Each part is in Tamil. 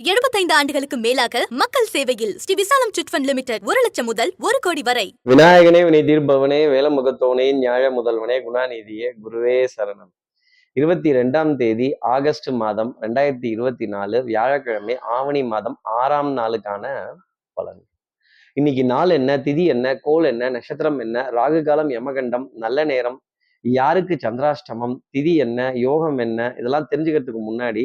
75 ஆண்டுகளுக்கு மேலாக மக்கள் சேவையில் ஸ்ரீ விசாலம் சிட்ஃபண்ட் லிமிடெட் ஒரு லட்சம் முதல் ஒரு கோடி வரை. விநாயகனே வினை தீர்ப்பவனே வேலமுகத்தோனே ஞாழ முதல்வனே குணாநிதியே குருவே சரணம். இருபத்தி ரெண்டாம் தேதி ஆகஸ்ட் மாதம் ரெண்டாயிரத்தி இருபத்தி நாலு வியாழக்கிழமை ஆவணி மாதம் ஆறாம் நாளுக்கான பலன். இன்னைக்கு நாள் என்ன திதி என்ன கோல் என்ன நட்சத்திரம் என்ன ராகு காலம் யமகண்டம் நல்ல நேரம் யாருக்கு சந்திராஷ்டமம் திதி என்ன யோகம் என்ன இதெல்லாம் தெரிஞ்சுக்கிறதுக்கு முன்னாடி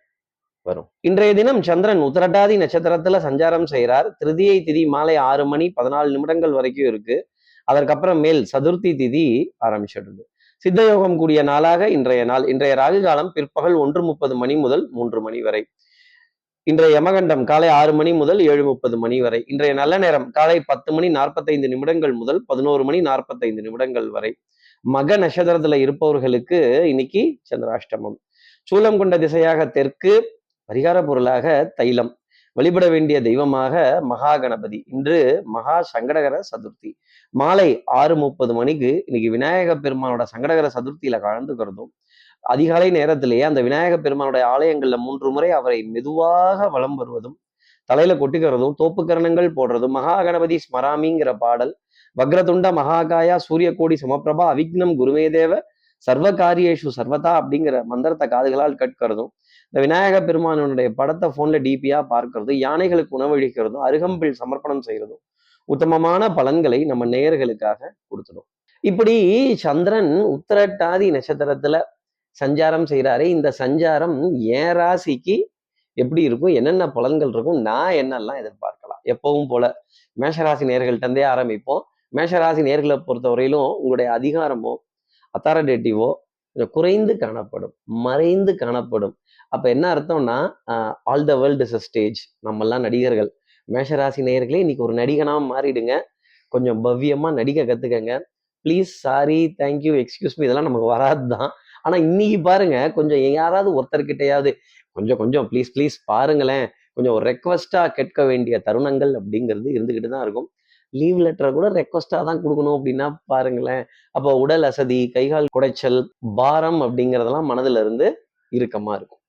வரும். இன்றைய தினம் சந்திரன் உத்திரட்டாதி நட்சத்திரத்துல சஞ்சாரம் செய்கிறார். திருதியை திதி மாலை ஆறு மணி பதினாலு நிமிடங்கள் வரைக்கும் இருக்கு. அதற்கப்புறம் மேல் சதுர்த்தி திதி ஆரம்பிச்சிடுது. சித்தயோகம் கூடிய நாளாக இன்றைய நாள். இன்றைய ராகு காலம் பிற்பகல் ஒன்று முப்பது மணி முதல் மூன்று மணி வரை. இன்றைய யமகண்டம் காலை ஆறு மணி முதல் ஏழு முப்பது மணி வரை. இன்றைய நல்ல நேரம் காலை பத்து மணி நாற்பத்தைந்து நிமிடங்கள் முதல் பதினோரு மணி நாற்பத்தைந்து நிமிடங்கள் வரை. மக நட்சத்திரத்துல இருப்பவர்களுக்கு இன்னைக்கு சந்திராஷ்டமம். சூலம் கொண்ட திசையாக தெற்கு பரிகார பொருளாக தைலம். வழிபட வேண்டிய தெய்வமாக மகா கணபதி இன்று மகா சங்கடகர சதுர்த்தி. மாலை ஆறு முப்பது மணிக்கு இன்னைக்கு விநாயக பெருமானோட சங்கடகர சதுர்த்தியில கலந்துக்கிறதும் அதிகாலை நேரத்திலேயே அந்த விநாயக பெருமானுடைய ஆலயங்கள்ல மூன்று முறை அவரை மெதுவாக வலம் வருவதும் தலையில கொட்டிக்கிறதும் தோப்புக்கரணங்கள் போடுறதும் மகா கணபதி ஸ்மராமிங்கிற பாடல் வக்ரதுண்ட மகாகாயா சூரிய கோடி சமப்பிரபா அவிக்னம் குருமேதேவ சர்வ காரியேஷு சர்வதா அப்படிங்கிற மந்திரத்தை காதுகளால் கேட்கிறதும் இந்த விநாயக பெருமானுடைய படத்தை ஃபோன்ல டிபியா பார்க்கறதும் யானைகளுக்கு உணவளிக்கிறதும் அருகம்பில் சமர்ப்பணம் செய்யறதும் உத்தமமான பலன்களை நம்ம நேயர்களுக்காக கொடுத்துடும். இப்படி சந்திரன் உத்தரட்டாதி நட்சத்திரத்துல சஞ்சாரம் செய்கிறாரு இந்த சஞ்சாரம் என் ராசிக்கு எப்படி இருக்கும் என்னென்ன பலன்கள் இருக்கும் நான் என்னெல்லாம் எதிர்பார்க்கலாம். எப்பவும் போல மேஷராசி நேர்கள்ட்ட இருந்தே ஆரம்பிப்போம். மேஷராசி நேர்களை பொறுத்தவரையிலும் உங்களுடைய அதிகாரமோ அத்தாரிட்டேட்டிவோ குறைந்து காணப்படும் மறைந்து காணப்படும். அப்ப என்ன அர்த்தம்னா all the world is a stage நம்மெல்லாம் நடிகர்கள். மேஷராசி நேயர்களே இன்னைக்கு ஒரு நடிகனா மாறிடுங்க. கொஞ்சம் பவ்யமா நடிக்க கத்துக்கங்க. Please sorry thank you excuse me இதெல்லாம் நமக்கு வராது தான். ஆனா இன்னைக்கு பாருங்க கொஞ்சம் யாராவது ஒருத்தர்கிட்டயாவது கொஞ்சம் கொஞ்சம் ப்ளீஸ் ப்ளீஸ் பாருங்களேன். கொஞ்சம் ஒரு ரெக்வஸ்டா கேட்க வேண்டிய தருணங்கள் அப்படிங்கிறது இருந்துகிட்டு தான் இருக்கும். லீவ் லெட்டரை கூட ரெக்வஸ்டாக தான் கொடுக்கணும் அப்படின்னா பாருங்களேன். அப்போ உடல் அசதி கைகால் குடைச்சல் பாரம் அப்படிங்கிறதெல்லாம் மனதில் இருந்து இறுக்கமா இருக்கும்.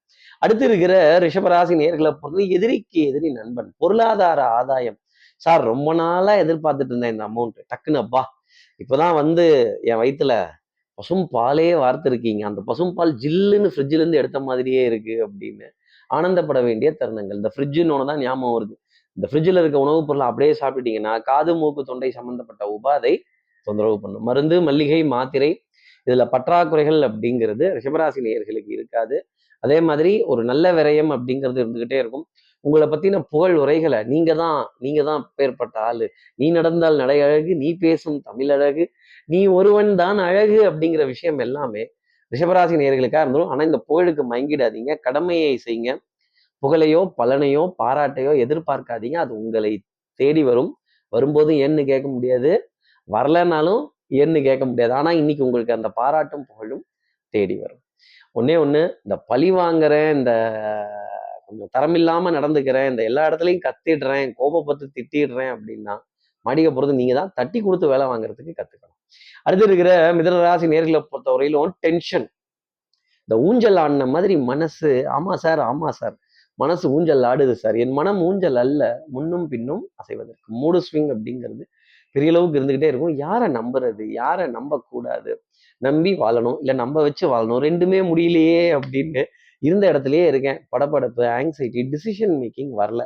அடுத்து இருக்கிற ரிஷபராசி நேர்களை பொறுத்து எதிரிக்கு எதிரி நண்பன் பொருளாதார ஆதாயம். சார் ரொம்ப நாளா எதிர்பார்த்துட்டு இருந்தேன் இந்த அமௌண்ட் டக்குன்னு அப்பா இப்போதான் வந்து என் வயிற்றுல பசும் பாலே வார்த்திருக்கீங்க. அந்த பசும் பால் ஜில்லுன்னு ஃப்ரிட்ஜிலேருந்து எடுத்த மாதிரியே இருக்கு அப்படின்னு. ஆனந்தப்பட வேண்டிய தருணங்கள். இந்த ஃப்ரிட்ஜுன்னு தான் ஞாபகம் வருது. இந்த ஃப்ரிட்ஜில் இருக்க உணவுப் பொருளை அப்படியே சாப்பிட்டீங்கன்னா காது மூக்கு தொண்டை சம்பந்தப்பட்ட உபாதை தொந்தரவு பண்ணும். மருந்து மல்லிகை மாத்திரை இதில் பற்றாக்குறைகள் அப்படிங்கிறது ரிஷபராசி நேயர்களுக்கு இருக்காது. அதே மாதிரி ஒரு நல்ல விரயம் அப்படிங்கிறது இருந்துகிட்டே இருக்கும். உங்களை பற்றின புகழ் உரைகளை நீங்கள் தான் நீங்கள் தான் பேர்பட்ட ஆள். நீ நடந்தால் நடை அழகு நீ பேசும் தமிழ் அழகு நீ ஒருவன் தான் அழகு அப்படிங்கிற விஷயம் எல்லாமே ரிஷபராசி நேர்களுக்காக இருந்துடும் ஆனால் இந்த புகழுக்கு மயங்கிடாதீங்க. கடமையை செய்யுங்க. புகழையோ பலனையோ பாராட்டையோ எதிர்பார்க்காதீங்க. அது உங்களை தேடி வரும். வரும்போது ஏன்னு கேட்க முடியாது. வரலனாலும் ஏன்னு கேட்க முடியாது. ஆனா இன்னைக்கு உங்களுக்கு அந்த பாராட்டும் புகழும் தேடி வரும். ஒன்னே ஒண்ணு இந்த பழி வாங்குறேன் இந்த கொஞ்சம் தரமில்லாம நடந்துக்கிறேன் இந்த எல்லா இடத்துலையும் கத்திடுறேன் கோபப்பட்டு திட்டிடுறேன் அப்படின்னா மாடிக்க போகிறது நீங்க தான். தட்டி கொடுத்து வேலை வாங்குறதுக்கு கத்துக்கணும். அடுத்து இருக்கிற மிதனராசி நேர்களை பொறுத்தவரையிலும் டென்ஷன் இந்த ஊஞ்சல் ஆடின மாதிரி மனசு ஆமா சார் ஆமா சார். மனசு ஊஞ்சல் ஆடுது சார் என் மனம் ஊஞ்சல் அல்ல முன்னும் பின்னும் அசைவதற்கு. மூடு ஸ்விங் அப்படிங்கிறது பெரிய அளவுக்கு இருந்துகிட்டே இருக்கும். யாரை நம்புறது? யாரை நம்பக்கூடாது? நம்பி வாழணும் இல்லை நம்ப வச்சு வாழணும். ரெண்டுமே முடியலையே அப்படின்னு இருந்த இடத்துலயே இருக்கேன். படபடப்பு ஆங்ஸைட்டி டிசிஷன் மேக்கிங் வரல.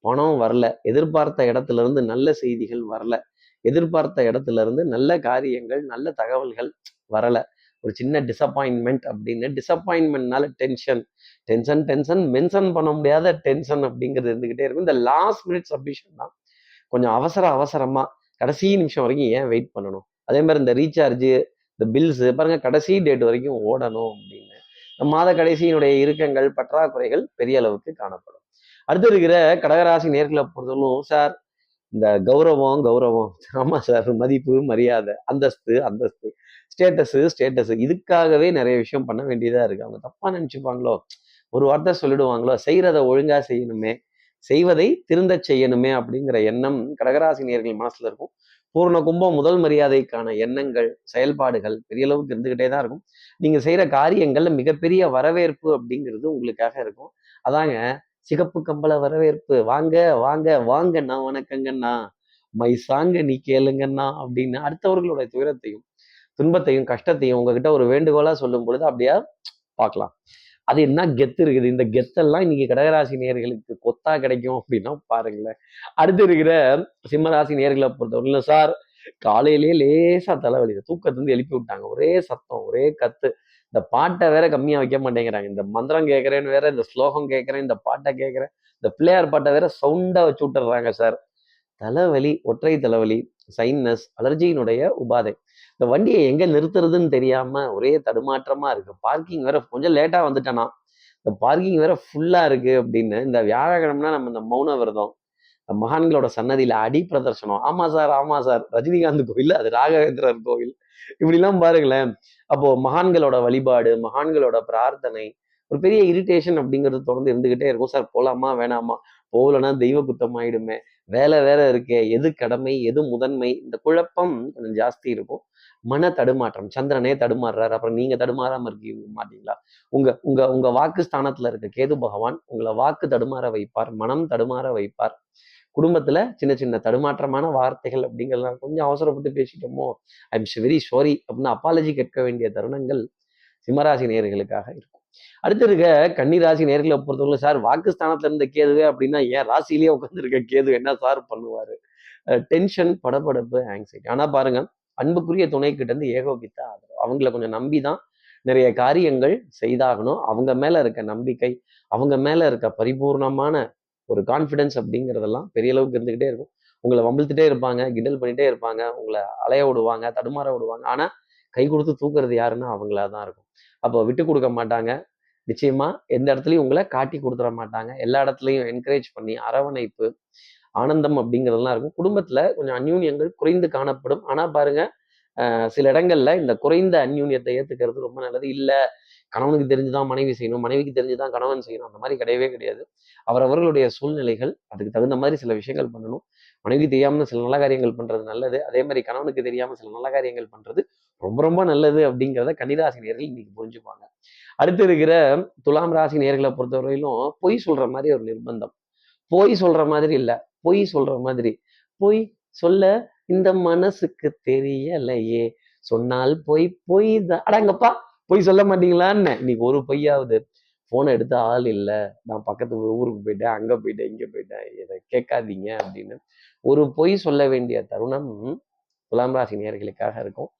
பணம் வரல. எதிர்பார்த்த இடத்துல இருந்து நல்ல செய்திகள் வரல. எதிர்பார்த்த இடத்துல இருந்து நல்ல காரியங்கள் நல்ல தகவல்கள் வரல. ஒரு சின்ன டிசப்பாயின்மெண்ட் அப்படின்னு. டிசப்பாயின்மெண்ட்னால டென்ஷன் டென்ஷன் டென்ஷன் மென்ஷன் பண்ண முடியாத டென்ஷன் அப்படிங்கிறது இருந்துகிட்டே இருக்கும். இந்த லாஸ்ட் மினிட் சப்மிஷன் தான் கொஞ்சம் அவசர அவசரமா கடைசி நிமிஷம் வரைக்கும் ஏன் வெயிட் பண்ணணும்? அதே மாதிரி இந்த ரீசார்ஜு இந்த பில்ஸ் பாருங்க கடைசி டேட் வரைக்கும் ஓடணும் அப்படின்னு. மாத கடைசியினுடைய இறுக்கங்கள் பற்றாக்குறைகள் பெரிய அளவுக்கு காணப்படும். அடுத்து இருக்கிற கடகராசி நேர்களை பொறுத்தவரைக்கும் சார் இந்த கௌரவம் கௌரவம். ஆமா சார் மதிப்பு மரியாதை அந்தஸ்து அந்தஸ்து. ஸ்டேட்டஸு ஸ்டேட்டஸு இதுக்காகவே நிறைய விஷயம் பண்ண வேண்டியதா இருக்கு. அவங்க தப்பா நினைச்சுப்பாங்களோ? ஒரு வார்த்தை சொல்லிடுவாங்களோ செய்யறத ஒழுங்கா செய்யணுமே செய்வதை திருந்தச் செய்யணுமே அப்படிங்கிற எண்ணம் கடகராசினியர்கள் மனசுல இருக்கும். பூர்ண கும்பம் முதல் மரியாதைக்கான எண்ணங்கள் செயல்பாடுகள் பெரிய அளவுக்கு இருந்துக்கிட்டே தான் இருக்கும். நீங்க செய்யற காரியங்கள்ல மிகப்பெரிய வரவேற்பு அப்படிங்கிறது உங்களுக்காக இருக்கும். அதாங்க சிகப்பு கம்பள வரவேற்பு. வாங்க வாங்க வாங்கண்ணா வணக்கங்கண்ணா. மை சாங்க நீ கேளுங்கண்ணா அப்படின்னு அடுத்தவர்களுடைய துயரத்தையும் துன்பத்தையும் கஷ்டத்தையும் உங்ககிட்ட ஒரு வேண்டுகோளா சொல்லும் பொழுது அப்படியா பார்க்கலாம். அது என்ன கெத்து இருக்குது? இந்த கெத்தெல்லாம் இன்னைக்கு கடகராசி நேர்களுக்கு கொத்தா கிடைக்கும் அப்படின்னா பாருங்களேன். அடுத்து இருக்கிற சிம்மராசி நேர்களை பொறுத்தவரையிலும் சார் காலையிலேயே லேசா தலைவலி. தூக்கத்துலேருந்து எழுப்பி விட்டாங்க. ஒரே சத்தம் ஒரே கத்து. இந்த பாட்டை வேற கம்மியா வைக்க மாட்டேங்கிறாங்க. இந்த மந்திரம் கேட்கறேன்னு வேற இந்த ஸ்லோகம் கேட்கறேன் இந்த பாட்டை கேட்கறேன். இந்த பிள்ளையார் பாட்டை வேற சவுண்டா வச்சு விட்டுறாங்க சார். தலைவலி ஒற்றை தலைவலி சைனஸ் அலர்ஜியினுடைய உபாதை. இந்த வண்டியை எங்க நிறுத்துறதுன்னு தெரியாம ஒரே தடுமாற்றமா இருக்கு. பார்க்கிங் வேற கொஞ்சம் லேட்டா வந்துட்டேனா. இந்த பார்க்கிங் வேற ஃபுல்லா இருக்கு அப்படின்னு இந்த வியாழக்கிழமைனா நம்ம இந்த மௌன விரதம் மகான்களோட சன்னதியில அடி பிரதர்சனம் ஆமா சார் ஆமா சார். ரஜினிகாந்த் கோயில் அது ராகவேந்திரர் கோவில். இப்படிலாம் பாருங்களேன். அப்போ மகான்களோட வழிபாடு மகான்களோட பிரார்த்தனை ஒரு பெரிய இரிட்டேஷன் அப்படிங்கிறது தொடர்ந்து இருந்துகிட்டே இருக்கும். சார் போலாமா வேணாமா? போகலன்னா தெய்வ குத்தம் ஆயிடுமே. வேலை வேற இருக்கே. எது கடமை எது முதன்மை? இந்த குழப்பம் கொஞ்சம் ஜாஸ்தி இருக்கும். மன தடுமாற்றம். சந்திரனே தடுமாறுறாரு. அப்புறம் நீங்க தடுமாறாம இருக்கீங்க மாட்டீங்களா? உங்க உங்க உங்க வாக்கு ஸ்தானத்துல இருக்க கேது பகவான் உங்களை வாக்கு தடுமாற வைப்பார் மனம் தடுமாற வைப்பார். குடும்பத்துல சின்ன சின்ன தடுமாற்றமான வார்த்தைகள் அப்படிங்கிறதுலாம் கொஞ்சம் அவசரப்பட்டு பேசிட்டோமோ? ஐ எம் வெரி சாரி அப்படின்னு அப்பாலஜி கேட்க வேண்டிய தருணங்கள் சிம்மராசி நேர்களுக்காக இருக்கும். அடுத்து இருக்க கன்னிராசி நேர்களை பொறுத்தவரை சார் வாக்குஸ்தானத்துல இருந்த கேதுவே அப்படின்னா ஏன் ராசிலேயே உட்காந்துருக்க கேது என்ன சார் பண்ணுவாரு? டென்ஷன் படபடப்பு ஆங்ஸைட்டி ஆனா பாருங்க அன்புக்குரிய துணை கிட்ட இருந்து ஏகோபித்த ஆதரவு. அவங்கள கொஞ்சம் நம்பி தான் நிறைய காரியங்கள் செய்தாகணும். அவங்க மேல இருக்க நம்பிக்கை அவங்க மேல இருக்க பரிபூர்ணமான ஒரு கான்ஃபிடென்ஸ் அப்படிங்கிறதெல்லாம் பெரிய அளவுக்கு இருந்துகிட்டே இருக்கும். உங்களை வம்பிழ்த்துட்டே இருப்பாங்க கிண்டல் பண்ணிட்டே இருப்பாங்க உங்களை அலைய விடுவாங்க தடுமாற விடுவாங்க. ஆனா கை கொடுத்து தூக்குறது யாருன்னா அவங்களா தான் இருக்கும். அப்போ விட்டு கொடுக்க மாட்டாங்க. நிச்சயமா எந்த இடத்துலையும் உங்களை காட்டி கொடுத்துட மாட்டாங்க. எல்லா இடத்துலையும் என்கரேஜ் பண்ணி அரவணைப்பு ஆனந்தம் அப்படிங்கிறதெல்லாம் இருக்கும். குடும்பத்துல கொஞ்சம் அந்யூன்யங்கள் குறைந்து காணப்படும். ஆனா பாருங்க சில இடங்கள்ல இந்த குறைந்த அந்யூன்யத்தை ஏத்துக்கிறது ரொம்ப நல்லது. இல்ல கணவனுக்கு தெரிஞ்சுதான் மனைவி செய்யணும் மனைவிக்கு தெரிஞ்சுதான் கணவன் செய்யணும் அந்த மாதிரி கிடையவே கிடையாது. அவரவர்களுடைய சூழ்நிலைகள் அதுக்கு தகுந்த மாதிரி சில விஷயங்கள் பண்ணணும். மனைவி தெரியாம சில நல்ல காரியங்கள் பண்றது நல்லது. அதே மாதிரி கணவனுக்கு தெரியாம சில நல்ல காரியங்கள் பண்றது ரொம்ப ரொம்ப நல்லது அப்படிங்கிறத கன்னிராசி நேர்கள் இன்னைக்கு புரிஞ்சுப்பாங்க அடுத்து இருக்கிற துலாம் ராசி நேர்களை பொறுத்தவரையிலும் பொய் சொல்ற மாதிரி ஒரு நிர்பந்தம். பொய் சொல்ற மாதிரி இல்லை. பொய் சொல்ற மாதிரி. பொய் சொல்ல இந்த மனசுக்கு தெரியலையே. சொன்னால் பொய் பொய் தான் அடங்கப்பா பொய் சொல்ல மாட்டீங்களான்னு. இன்னைக்கு ஒரு பொய்யாவது போனை எடுத்த ஆள் இல்லை. நான் பக்கத்து ஊருக்கு போயிட்டேன் அங்கே போயிட்டேன் இங்கே போயிட்டேன். இதை கேட்காதீங்க அப்படின்னு. ஒரு பொய் சொல்ல வேண்டிய தருணம் துலாம் ராசி நேர்களுக்காக இருக்கும்.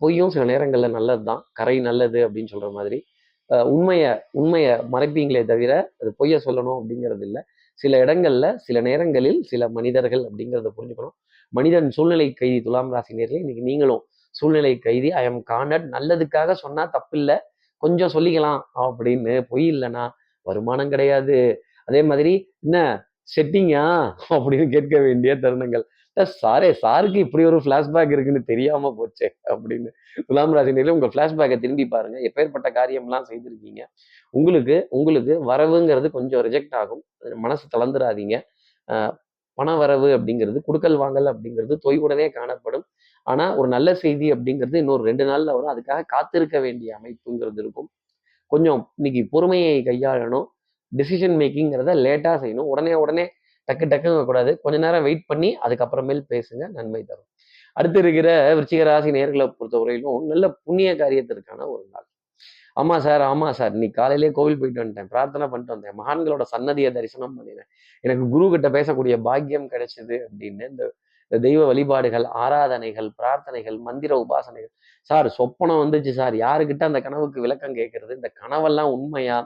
பொய்யும் சில நேரங்களில் நல்லது தான் கரை நல்லது அப்படின்னு சொல்கிற மாதிரி. உண்மையை உண்மையை மறைப்பீங்களே தவிர அது பொய்யை சொல்லணும் அப்படிங்கிறது இல்லை. சில இடங்கள்ல சில நேரங்களில் சில மனிதர்கள் அப்படிங்கிறத புரிஞ்சுக்கணும். மனிதன் சூழ்நிலை கைதி துலாம் ராசி நேரில் இன்னைக்கு நீங்களும் சூழ்நிலை கைதி ஐ எம் காண்டட் நல்லதுக்காக சொன்னா தப்பில்லை கொஞ்சம் சொல்லிக்கலாம் அப்படின்னு பொய் இல்லைன்னா வருமானம் கிடையாது. அதே மாதிரி என்ன செட்டிங்கா அப்படின்னு கேட்க வேண்டிய தருணங்கள். சாரே சாருக்கு இப்படி ஒரு ஃப்ளாஷ்பேக் இருக்குன்னு தெரியாம போச்சே அப்படின்னு. துலாம் ராசினியில உங்க ஃப்ளாஷ்பேக்கை திரும்பி பாருங்க. எப்பேற்பட்ட காரியம்லாம் செய்திருக்கீங்க. உங்களுக்கு உங்களுக்கு வரவுங்கிறது கொஞ்சம் ரிஜெக்ட் ஆகும். மனசு தளர்ந்துடாதீங்க ஆஹ் பண வரவு அப்படிங்கிறது குடுக்கல் வாங்கல் அப்படிங்கிறது தொய்வுடனே காணப்படும். ஆனால் ஒரு நல்ல செய்தி அப்படிங்கிறது இன்னொரு ரெண்டு நாளில் வரும். அதுக்காக காத்திருக்க வேண்டிய அமைப்புங்கிறது இருக்கும். கொஞ்சம் இன்னைக்கு பொறுமையை கையாளணும். டிசிஷன் மேக்கிங்கிறத லேட்டாக செய்யணும். உடனே உடனே டக்கு டக்குங்க கூடாது கொஞ்ச நேரம் வெயிட் பண்ணி அதுக்கப்புறமேல் பேசுங்க. நன்மை தரும். அடுத்து இருக்கிற விருச்சிக ராசி நேர்களை பொறுத்தவரையிலும் நல்ல புண்ணிய காரியத்திற்கான ஒரு நாள். ஆமாம் சார் ஆமாம் சார். இன்னைக்கு காலையிலே கோவில் போயிட்டு வந்துட்டேன். பிரார்த்தனை பண்ணிட்டு வந்தேன். மகான்களோட சன்னதியை தரிசனம் பண்ணினேன். எனக்கு குரு கிட்ட பேசக்கூடிய பாக்கியம் கிடைச்சது அப்படின்னு இந்த தெய்வ வழிபாடுகள் ஆராதனைகள் பிரார்த்தனைகள் மந்திர உபாசனைகள். சார் சொப்பனம் வந்துச்சு சார். யாருக்கிட்ட அந்த கனவுக்கு விளக்கம் கேட்கறது? இந்த கனவெல்லாம் உண்மையா?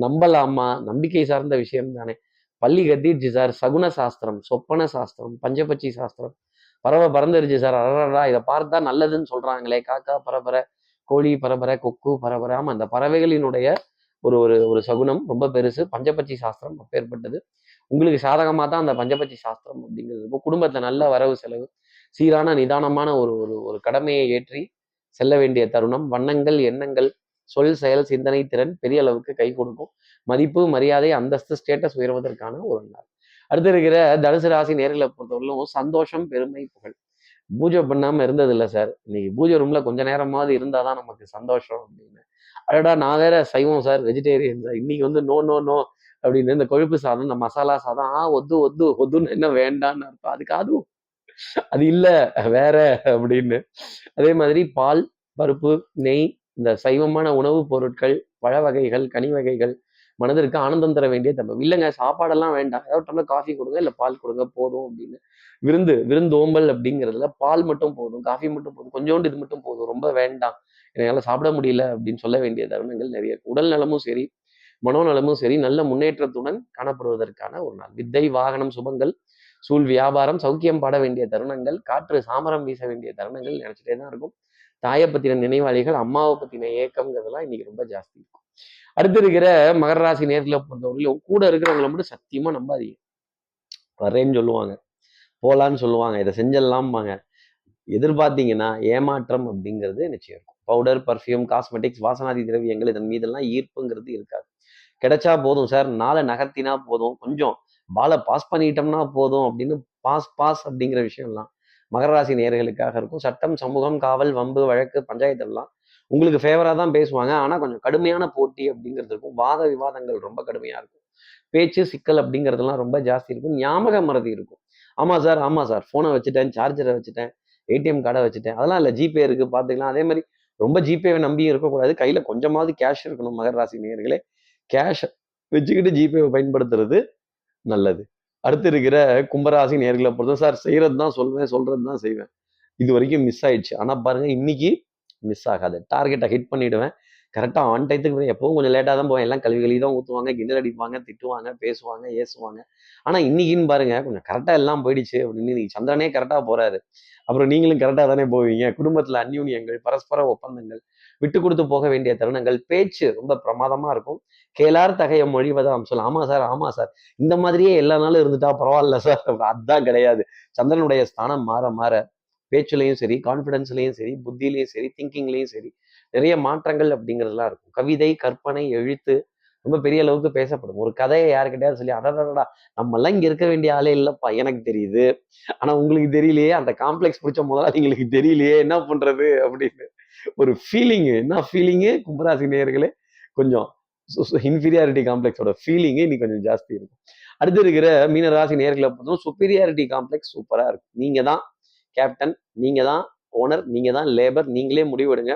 நம்பலாமா? நம்பிக்கை சார்ந்த விஷயம் தானே. பள்ளி கத்திடுச்சு சார். சகுன சாஸ்திரம் சொப்பன சாஸ்திரம் பஞ்சபட்சி சாஸ்திரம். பறவை பறந்துருச்சு சார். அடடா இதை பார்த்தா நல்லதுன்னு சொல்றாங்களே. காக்கா பரபரை. கோழி பரபரை கொக்கு பரபரை அந்த பறவைகளினுடைய ஒரு ஒரு ஒரு சகுனம் ரொம்ப பெருசு. பஞ்சபட்சி சாஸ்திரம் அப்பேற்பட்டது உங்களுக்கு சாதகமாக தான் அந்த பஞ்சபட்சி சாஸ்திரம் அப்படிங்கிறது குடும்பத்தை குடும்பத்தில் நல்ல வரவு செலவு சீரான நிதானமான ஒரு ஒரு ஒரு கடமையை ஏற்றி செல்ல வேண்டிய தருணம். வண்ணங்கள் எண்ணங்கள் சொல் செயல் சிந்தனை திறன் பெரிய அளவுக்கு கை கொடுக்கும். மதிப்பு மரியாதை அந்தஸ்து ஸ்டேட்டஸ் உயர்வதற்கான ஒரு நாள். அடுத்து இருக்கிற தனுசு ராசி நேர்களை பொறுத்தவரையிலும் சந்தோஷம் பெருமை புகழ். பூஜை பண்ணாம இருந்தது இல்லை சார். இன்னைக்கு பூஜை ரூம்ல கொஞ்ச நேரமாவது இருந்தாதான் நமக்கு சந்தோஷம் அப்படின்னு. அடடா நான் வேற சைவம் சார் வெஜிடேரியன் சார். இன்னைக்கு வந்து நோ நோ நோ அப்படின்னு இந்த கொழுப்பு சாதம் இந்த மசாலா சாதம் ஆ ஒத்து ஒத்து ஒத்துன்னு என்ன வேண்டான்னு அர்த்தம். அதுக்கு அதுவும் அது இல்ல வேற அப்படின்னு. அதே மாதிரி பால் பருப்பு நெய் இந்த சைவமான உணவுப் பொருட்கள் பழ வகைகள் கனி வகைகள் மனதிற்கு ஆனந்தம் தர வேண்டிய தம்பம் இல்லைங்க சாப்பாடெல்லாம் வேண்டாம். ஏதாவது டம்ளர் காஃபி கொடுங்க இல்லை பால் கொடுங்க போதும் அப்படின்னு. விருந்து விருந்தோம்பல் அப்படிங்கிறதுல பால் மட்டும் போதும் காஃபி மட்டும் போதும் கொஞ்சோண்டு இது மட்டும் போதும் ரொம்ப வேண்டாம். என்னால் சாப்பிட முடியல அப்படின்னு சொல்ல வேண்டிய தருணங்கள் நிறைய இருக்கு. உடல் நலமும் சரி மனோநலமும் சரி நல்ல முன்னேற்றத்துடன் காணப்படுவதற்கான ஒரு நாள். வித்தை வாகனம் சுபங்கள் சூழ் வியாபாரம் சௌக்கியம் பாட வேண்டிய தருணங்கள் காற்று சாமரம் வீச வேண்டிய தருணங்கள் நினைச்சிட்டே தான் இருக்கும். தாயை பத்தின நினைவாளிகள் அம்மாவை பத்தின ஏக்கம்ங்கிறதெல்லாம் இன்னைக்கு ரொம்ப ஜாஸ்தி இருக்கும். அடுத்து இருக்கிற மகர ராசி நேரத்தில் பொறுத்தவரையிலும் கூட இருக்கிறவங்கள மட்டும் சத்தியமா நம்பாதீங்க. வரேன்னு சொல்லுவாங்க. போகலான்னு சொல்லுவாங்க. இதை செஞ்சிடலாம்பாங்க எதிர்பார்த்தீங்கன்னா ஏமாற்றம் அப்படிங்கிறது நிச்சயம் இருக்கும். பவுடர் பர்ஃப்யூம் காஸ்மெட்டிக்ஸ் வாசனாதி திரவியங்கள் இதன் மீதெல்லாம் ஈர்ப்புங்கிறது இருக்காது. கிடைச்சா போதும் சார். நாளை நகர்த்தினா போதும். கொஞ்சம் பாலை பாஸ் பண்ணிட்டோம்னா போதும் அப்படின்னு பாஸ் பாஸ் அப்படிங்கிற விஷயம்லாம் மகர ராசி நேர்களுக்காக இருக்கும். சட்டம் சமூகம் காவல் வம்பு வழக்கு பஞ்சாயத்தெல்லாம் உங்களுக்கு ஃபேவராக தான் பேசுவாங்க. ஆனால் கொஞ்சம் கடுமையான போட்டி அப்படிங்கிறது இருக்கும். வாத விவாதங்கள் ரொம்ப கடுமையாக இருக்கும். பேச்சு சிக்கல் அப்படிங்கிறதுலாம் ரொம்ப ஜாஸ்தி இருக்கும். ஞாபக மறதி இருக்கும். ஆமாம் சார் ஆமாம் சார். ஃபோனை வச்சுட்டேன் சார்ஜரை வச்சுட்டேன் ஏடிஎம் கார்டை வச்சுட்டேன். அதெல்லாம் இல்லை ஜிபே இருக்குது பார்த்துக்கலாம் அதே மாதிரி ரொம்ப ஜிபேவை நம்பியும் இருக்கக்கூடாது. கையில் கொஞ்சமாவது கேஷ் இருக்கணும் மகர ராசி நேயர்களே. கேஷ் வச்சுக்கிட்டு ஜிபேவை பயன்படுத்துறது நல்லது. அடுத்து இருக்கிற கும்பராசி நேர்களை பொறுத்த சார் செய்கிறது தான் சொல்வேன் சொல்கிறது தான் செய்வேன். இது வரைக்கும் மிஸ் ஆயிடுச்சு. ஆனால் பாருங்கள் இன்னைக்கு மிஸ் ஆகாது. டார்கெட்டை ஹிட் பண்ணிடுவேன். கரெக்டாக ஆன் டயத்துக்கு எப்பவும் கொஞ்சம் லேட்டாக தான் போவேன். எல்லாம் கல்வி கழுவி தான் ஊற்றுவாங்க கிண்டல் அடிப்பாங்க திட்டுவாங்க பேசுவாங்க ஏசுவாங்க. ஆனால் இன்னைக்குன்னு பாருங்க கொஞ்சம் கரெக்டாக எல்லாம் போயிடுச்சு அப்படின்னு இன்னைக்கு சந்திரனே கரெக்டாக போறாரு. அப்புறம் நீங்களும் கரெக்டாக தானே போவீங்க. குடும்பத்தில் அந்யூன்யங்கள் பரஸ்பர ஒப்பந்தங்கள் விட்டு கொடுத்து போக வேண்டிய தருணங்கள் பேச்சு ரொம்ப பிரமாதமாக இருக்கும். கேளார் தகைய மொழிவதாம் சொல்ல ஆமாம் சார் ஆமாம் சார். இந்த மாதிரியே எல்லா நாளும் இருந்துட்டா பரவாயில்ல சார். அதான் கிடையாது. சந்திரனுடைய ஸ்தானம் மாற மாற பேச்சுலையும் சரி கான்ஃபிடென்ஸ்லையும் சரி புத்திலையும் சரி திங்கிங்லையும் சரி நிறைய மாற்றங்கள் அப்படிங்கிறதுலாம் இருக்கும். கவிதை கற்பனை எழுத்து ரொம்ப பெரிய அளவுக்கு பேசப்படும். ஒரு கதையை யாருக்கிட்டயாவது சொல்லி அடடடா நம்ம எல்லாம் இங்க இருக்க வேண்டிய ஆளே இல்லப்பா எனக்கு தெரியுது. ஆனா உங்களுக்கு தெரியலையே அந்த காம்ப்ளெக்ஸ் பிடிச்ச முதலாளிங்களுக்கு தெரியலையே என்ன பண்றது அப்படின்னு. ஒரு ஃபீலிங்கு என்ன ஃபீலிங்கு கும்பராசி நேயர்களே கொஞ்சம் இன்ஃபீரியாரிட்டி காம்ப்ளெக்ஸோட ஃபீலிங்கு இன்னைக்கு கொஞ்சம் ஜாஸ்தி இருக்கும். அடுத்து இருக்கிற மீனராசி நேர்களை பொறுத்தவரை சுப்பீரியாரிட்டி காம்ப்ளெக்ஸ் சூப்பராக இருக்கும். நீங்கள் தான் கேப்டன் நீங்கள் தான் ஓனர் நீங்க தான் லேபர் நீங்களே முடிவெடுங்க.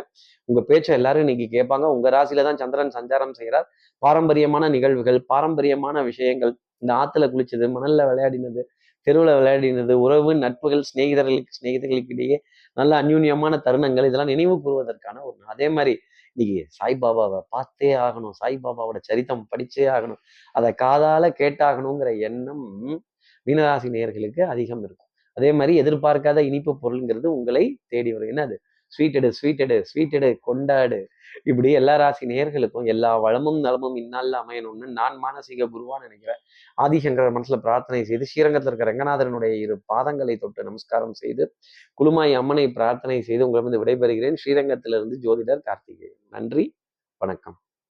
உங்க பேச்சை எல்லாரும் இன்னைக்கு கேட்பாங்க. உங்க ராசியில தான் சந்திரன் சஞ்சாரம் செய்கிறார் பாரம்பரியமான நிகழ்வுகள் பாரம்பரியமான விஷயங்கள் இந்த ஆத்துல குளிச்சது மணல்ல விளையாடினது தெருவில் விளையாடினது உறவு நட்புகள் சிநேகிதர்களுக்கு சிநேகிதர்களுக்கு இடையே நல்ல அந்யூன்யமான தருணங்கள் இதெல்லாம் நினைவு கூறுவதற்கான ஒரு அதே மாதிரி இன்னைக்கு சாய்பாபாவை பார்த்தே ஆகணும். சாய்பாபாவோட சரித்தம் படிச்சே ஆகணும். அதை காதால கேட்டாகணுங்கிற எண்ணம் மீனராசி நேயர்களுக்கு அதிகம் இருக்கும். அதே மாதிரி எதிர்பார்க்காத இனிப்பு பொருள்ங்கிறது உங்களை தேடி வரும். என்னது? ஸ்வீட் எடு ஸ்வீட் எடு ஸ்வீட் எடு கொண்டாடு இப்படி எல்லா ராசி நேர்களுக்கும் எல்லா வளமும் நலமும் இந்நாளில் அமையணும்னு நான் மானசீக குருவான்னு நினைக்கிறேன். ஆதிசங்கர மனசுல பிரார்த்தனை செய்து ஸ்ரீரங்கத்தில் இருக்கிற ரங்கநாதரனுடைய இரு பாதங்களை தொட்டு நமஸ்காரம் செய்து குழுமாய் அம்மனை பிரார்த்தனை செய்து உங்களிடம் விடைபெறுகிறேன். ஸ்ரீரங்கத்திலிருந்து ஜோதிடர் கார்த்திகேயன். நன்றி வணக்கம்.